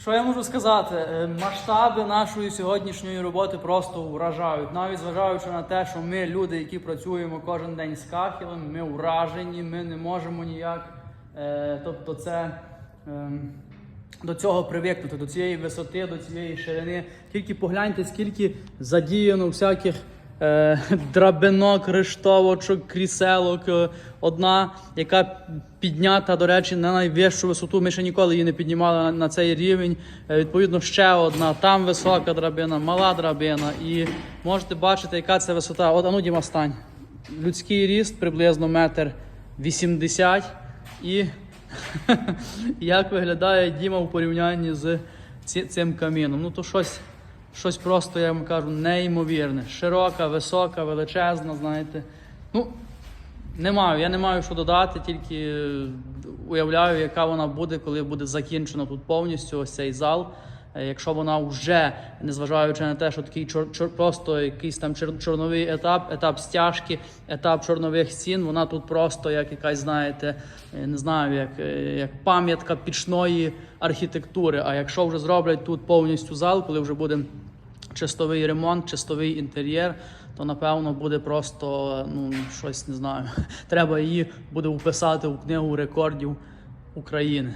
Що я можу сказати? Е, Масштаби нашої сьогоднішньої роботи просто вражають. Навіть зважаючи на те, що ми, люди, які працюємо кожен день з кахелем, ми вражені, ми не можемо ніяк. Е, тобто, це ем, до цього привикнути, до цієї висоти, до цієї ширини. Тільки погляньте, скільки задіяно всяких е, драбинок, рештовочок, кріселок. Е, Одна, яка піднята, до речі, на найвищу висоту. Ми ще ніколи її не піднімали на, цей рівень. Е, відповідно, ще одна. Там висока драбина, мала драбина. І можете бачити, яка це висота. От, ану, Діма, стань. Людський ріст приблизно метр вісімдесят. І як виглядає Діма в порівнянні з цим каміном. Ну то щось, щось просто, я вам кажу, неймовірне. Широка, висока, величезна, знаєте. Ну, не маю, я не маю що додати, тільки е, уявляю, яка вона буде, коли буде закінчено тут повністю ось цей зал. Е, Якщо вона вже, незважаючи на те, що такий чор, чор- просто якийсь там чор, чорновий етап, етап стяжки, етап чорнових стін, вона тут просто як якась, знаєте, е, не знаю, як, е, як пам'ятка пічної архітектури. А якщо вже зроблять тут повністю зал, коли вже буде чистовий ремонт, чистовий інтер'єр, то напевно буде просто ну щось не знаю. Треба її буде вписати у книгу рекордів України.